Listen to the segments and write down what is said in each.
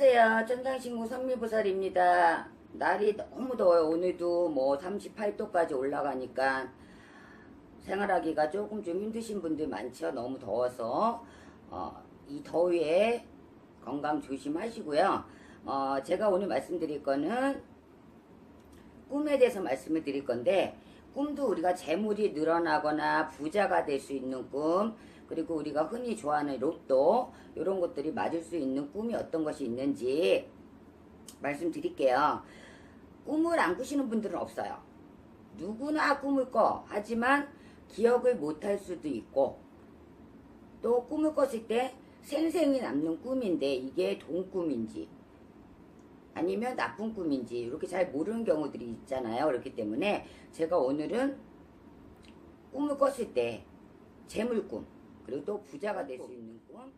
안녕하세요. 천상신구 선미보살입니다. 날이 너무 더워요. 오늘도 뭐 38도까지 올라가니까 생활하기가 조금 좀 힘드신 분들 많죠. 너무 더워서 어, 이 더위에 건강 조심하시고요. 어, 제가 오늘 말씀드릴 거는 꿈에 대해서 말씀을 드릴 건데 꿈도 우리가 재물이 늘어나거나 부자가 될 수 있는 꿈 그리고 우리가 흔히 좋아하는 로또 이런 것들이 맞을 수 있는 꿈이 어떤 것이 있는지 말씀드릴게요. 꿈을 안 꾸시는 분들은 없어요. 누구나 꿈을 꿔. 하지만 기억을 못할 수도 있고 또 꿈을 꿨을 때 생생히 남는 꿈인데 이게 동꿈인지 아니면 나쁜 꿈인지 이렇게 잘 모르는 경우들이 있잖아요. 그렇기 때문에 제가 오늘은 꿈을 꿨을 때 재물꿈 그리고 또 부자가 될 수 있는 꿈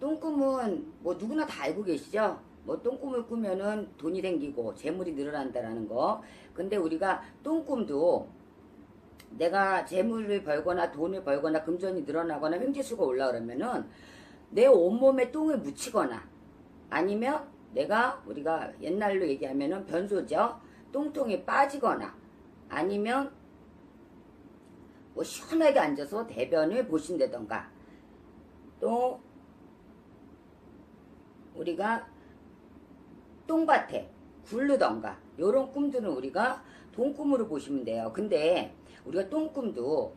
똥꿈은 뭐 누구나 다 알고 계시죠? 뭐 똥꿈을 꾸면은 돈이 생기고 재물이 늘어난다라는 거. 근데 우리가 똥꿈도 내가 재물을 벌거나 돈을 벌거나 금전이 늘어나거나 횡재수가 올라오려면은 내 온몸에 똥을 묻히거나 아니면 내가 우리가 옛날로 얘기하면은 변소죠. 똥통에 빠지거나 아니면 뭐 시원하게 앉아서 대변을 보신다던가 또 우리가 똥밭에 굴르던가 요런 꿈들은 우리가 동꿈으로 보시면 돼요. 근데 우리가 똥꿈도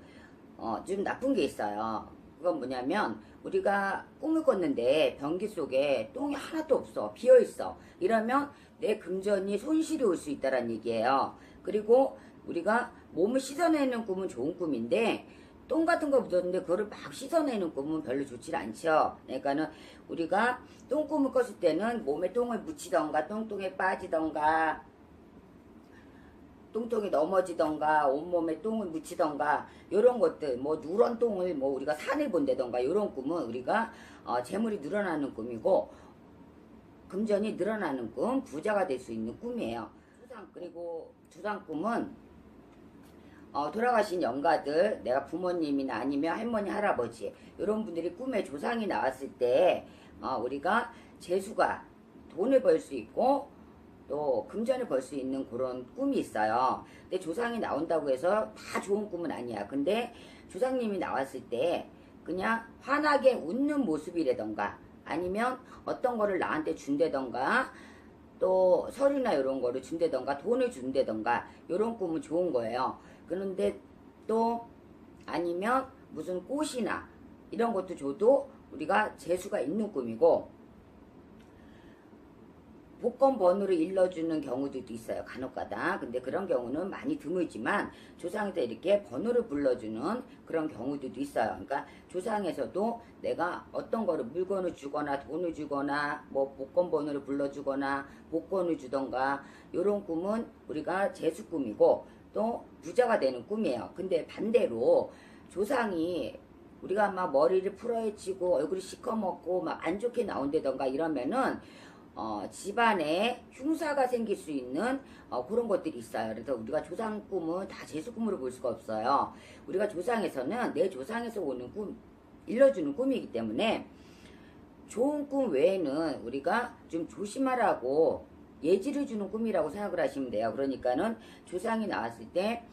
어, 좀 나쁜 게 있어요. 그건 뭐냐면 우리가 꿈을 꿨는데 변기 속에 똥이 하나도 없어 비어 있어 이러면 내 금전이 손실이 올 수 있다는 얘기예요. 그리고 우리가 몸을 씻어내는 꿈은 좋은 꿈인데 똥 같은 거 묻었는데 그거를 막 씻어내는 꿈은 별로 좋지 않죠. 그러니까는 우리가 똥 꿈을 꿨을 때는 몸에 똥을 묻히던가 똥똥에 빠지던가 똥똥이 넘어지던가 온몸에 똥을 묻히던가 요런 것들 뭐 누런 똥을 뭐 우리가 산을 본다던가 요런 꿈은 우리가 어, 재물이 늘어나는 꿈이고 금전이 늘어나는 꿈 부자가 될 수 있는 꿈이에요 주상 그리고 주상 꿈은 어, 돌아가신 영가들 내가 부모님이나 아니면 할머니 할아버지 이런 분들이 꿈에 조상이 나왔을 때 어, 우리가 재수가 돈을 벌 수 있고 또 금전을 벌 수 있는 그런 꿈이 있어요. 근데 조상이 나온다고 해서 다 좋은 꿈은 아니야. 근데 조상님이 나왔을 때 그냥 환하게 웃는 모습이라던가 아니면 어떤 거를 나한테 준다던가 또 서류나 이런 거를 준다던가 돈을 준다던가 이런 꿈은 좋은 거예요. 그런데 또 아니면 무슨 꽃이나 이런 것도 줘도 우리가 재수가 있는 꿈이고 복권 번호를 일러주는 경우들도 있어요. 간혹가다. 근데 그런 경우는 많이 드물지만 조상에서 이렇게 번호를 불러주는 그런 경우들도 있어요. 그러니까 조상에서도 내가 어떤 거를 물건을 주거나 돈을 주거나 뭐 복권 번호를 불러주거나 복권을 주던가 이런 꿈은 우리가 재수 꿈이고 또 부자가 되는 꿈이에요. 근데 반대로 조상이 우리가 막 머리를 풀어헤치고 얼굴이 시커멓고 막 안 좋게 나온다던가 이러면은 어, 집안에 흉사가 생길 수 있는 어, 그런 것들이 있어요. 그래서 우리가 조상 꿈은 다 재수 꿈으로 볼 수가 없어요. 우리가 조상에서는 내 조상에서 오는 꿈, 일러주는 꿈이기 때문에 좋은 꿈 외에는 우리가 좀 조심하라고 예지를 주는 꿈이라고 생각을 하시면 돼요. 그러니까는 조상이 나왔을 때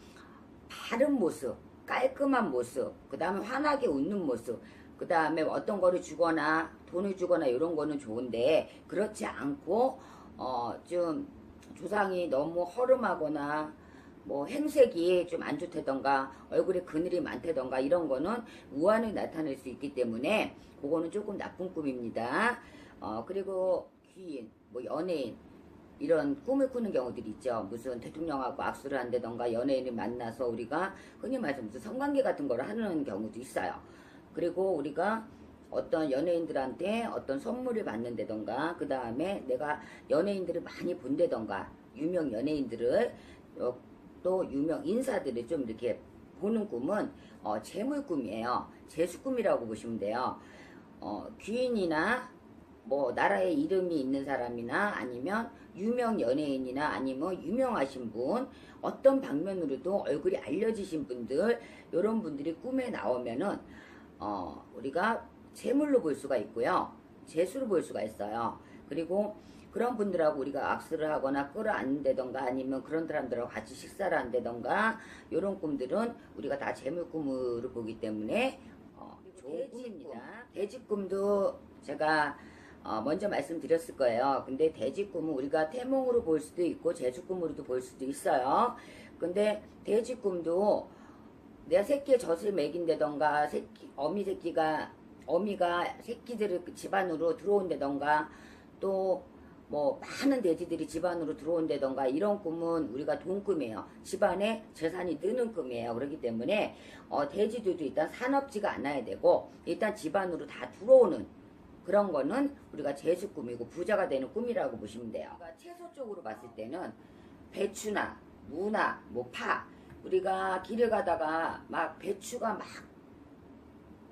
바른 모습, 깔끔한 모습, 그 다음에 환하게 웃는 모습, 그 다음에 어떤 거를 주거나 돈을 주거나 이런 거는 좋은데 그렇지 않고 어 좀 조상이 너무 허름하거나 뭐 행색이 좀 안 좋다던가 얼굴에 그늘이 많다던가 이런 거는 우환을 나타낼 수 있기 때문에 그거는 조금 나쁜 꿈입니다. 어 그리고 귀인, 뭐 연예인 이런 꿈을 꾸는 경우들이 있죠. 무슨 대통령하고 악수를 한다던가 연예인을 만나서 우리가 흔히 말해서 무슨 성관계 같은 거를 하는 경우도 있어요. 그리고 우리가 어떤 연예인들한테 어떤 선물을 받는다던가 그 다음에 내가 연예인들을 많이 본다던가 유명 연예인들을 어, 또 유명 인사들을 좀 이렇게 보는 꿈은 어, 재물 꿈이에요. 재수 꿈이라고 보시면 돼요. 어, 귀인이나 뭐 나라에 이름이 있는 사람이나 아니면 유명 연예인이나 아니면 유명하신 분 어떤 방면으로도 얼굴이 알려지신 분들 이런 분들이 꿈에 나오면은 어, 우리가 재물로 볼 수가 있고요. 재수로 볼 수가 있어요. 그리고 그런 분들하고 우리가 악수를 하거나 끌어안는다던가 아니면 그런 사람들하고 같이 식사를 한다던가 이런 꿈들은 우리가 다 재물 꿈으로 보기 때문에 어, 좋은 꿈입니다. 돼지 꿈도 제가 어, 먼저 말씀드렸을 거예요. 근데 돼지 꿈은 우리가 태몽으로 볼 수도 있고 제수 꿈으로도 볼 수도 있어요. 근데 돼지 꿈도 내가 새끼에 젖을 먹인다던가 새끼 어미 새끼가 어미가 새끼들을 그 집안으로 들어온다던가 또 뭐 많은 돼지들이 집안으로 들어온다던가 이런 꿈은 우리가 돈 꿈이에요. 집안에 재산이 느는 꿈이에요. 그렇기 때문에 어, 돼지들도 일단 산업지가 않아야 되고 일단 집안으로 다 들어오는 그런 거는 우리가 재수 꿈이고 부자가 되는 꿈이라고 보시면 돼요. 그러니까 채소 쪽으로 봤을 때는 배추나 무나 뭐 파 우리가 길을 가다가 막 배추가 막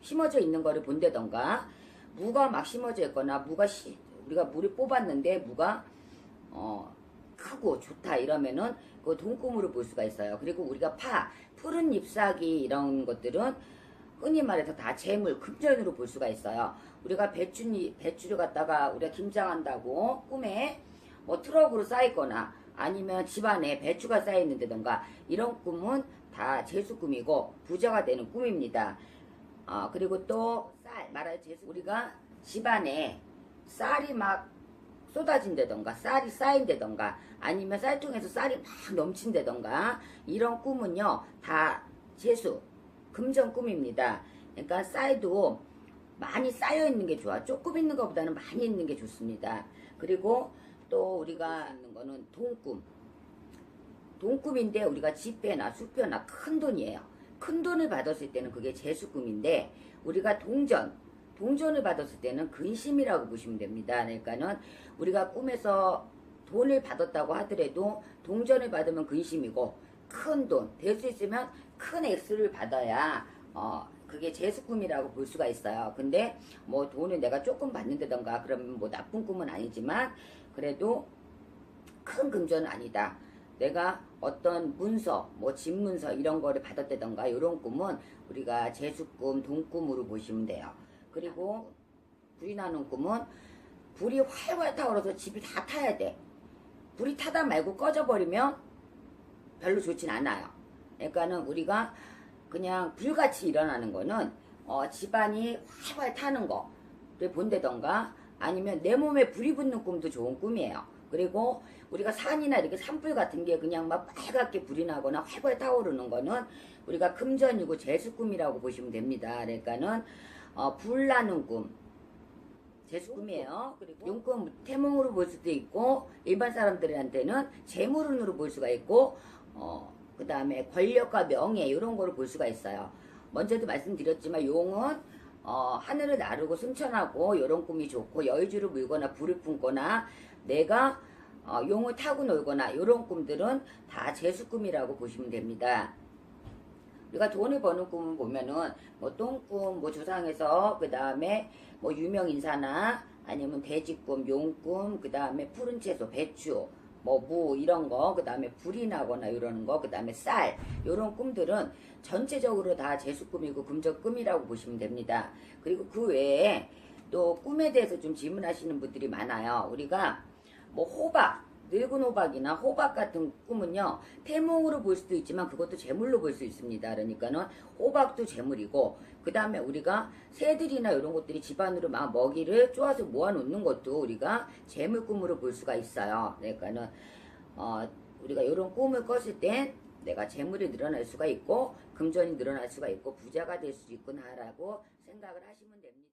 심어져 있는 거를 본다던가 무가 막 심어져 있거나 무가 시, 우리가 물을 뽑았는데 무가 어 크고 좋다 이러면은 그 돈꿈으로 볼 수가 있어요. 그리고 우리가 파, 푸른 잎사귀 이런 것들은 흔히 말해서 다 재물, 금전으로 볼 수가 있어요. 우리가 배추, 배추를 갖다가 우리가 김장한다고 꿈에 뭐 트럭으로 쌓이거나 아니면 집안에 배추가 쌓여있는다던가 이런 꿈은 다 재수 꿈이고 부자가 되는 꿈입니다. 어, 그리고 또 쌀, 말하자 재수 우리가 집안에 쌀이 막 쏟아진다던가 쌀이 쌓인다던가 아니면 쌀통에서 쌀이 막 넘친다던가 이런 꿈은요 다 재수 금전 꿈입니다. 그러니까 쌀도 많이 쌓여 있는 게 좋아. 조금 있는 것보다는 많이 있는 게 좋습니다. 그리고 또 우리가 있는 거는 돈꿈. 돈꿈인데 우리가 집배나 수표나 큰 돈이에요. 큰 돈을 받았을 때는 그게 재수꿈인데 우리가 동전, 동전을 받았을 때는 근심이라고 보시면 됩니다. 그러니까는 우리가 꿈에서 돈을 받았다고 하더라도 동전을 받으면 근심이고 큰 돈, 될 수 있으면 큰 액수를 받아야 어 그게 재수 꿈이라고 볼 수가 있어요. 근데 뭐 돈을 내가 조금 받는다던가 그러면 뭐 나쁜 꿈은 아니지만 그래도 큰 금전은 아니다. 내가 어떤 문서, 뭐 집문서 이런 거를 받았다던가 이런 꿈은 우리가 재수꿈, 돈꿈으로 보시면 돼요. 그리고 불이 나는 꿈은 불이 활활 타오르서 집이 다 타야 돼. 불이 타다 말고 꺼져버리면 별로 좋진 않아요. 그러니까는 우리가 그냥 불같이 일어나는 거는 어, 집안이 활활 타는 거를 본다던가 아니면 내 몸에 불이 붙는 꿈도 좋은 꿈이에요. 그리고 우리가 산이나 이렇게 산불 같은 게 그냥 막 빨갛게 불이 나거나 활활 타오르는 거는 우리가 금전이고 재수 꿈이라고 보시면 됩니다. 그러니까는 어, 불 나는 꿈, 재수 꿈이에요. 그리고 용꿈 태몽으로 볼 수도 있고 일반 사람들한테는 재물운으로 볼 수가 있고 어, 그 다음에 권력과 명예 이런 거를 볼 수가 있어요. 먼저도 말씀드렸지만 용은 어, 하늘을 나르고 승천하고 이런 꿈이 좋고 여의주를 물거나 불을 뿜거나 내가 어, 용을 타고 놀거나 이런 꿈들은 다 재수 꿈이라고 보시면 됩니다. 우리가 돈을 버는 꿈을 보면은 뭐 똥꿈, 뭐 조상에서 그 다음에 뭐 유명 인사나 아니면 돼지꿈, 용꿈, 그 다음에 푸른 채소, 배추, 뭐 무 이런 거, 그 다음에 불이 나거나 이러는 거, 그 다음에 쌀 이런 꿈들은 전체적으로 다 재수꿈이고 금전꿈이라고 보시면 됩니다. 그리고 그 외에 또 꿈에 대해서 좀 질문하시는 분들이 많아요. 우리가 뭐 호박, 늙은 호박이나 호박 같은 꿈은요 태몽으로 볼 수도 있지만 그것도 재물로 볼 수 있습니다. 그러니까는 호박도 재물이고 그 다음에 우리가 새들이나 이런 것들이 집안으로 막 먹이를 쪼아서 모아놓는 것도 우리가 재물 꿈으로 볼 수가 있어요. 그러니까는 어, 우리가 이런 꿈을 꿨을 땐 내가 재물이 늘어날 수가 있고 금전이 늘어날 수가 있고 부자가 될 수 있구나라고 생각을 하시면 됩니다.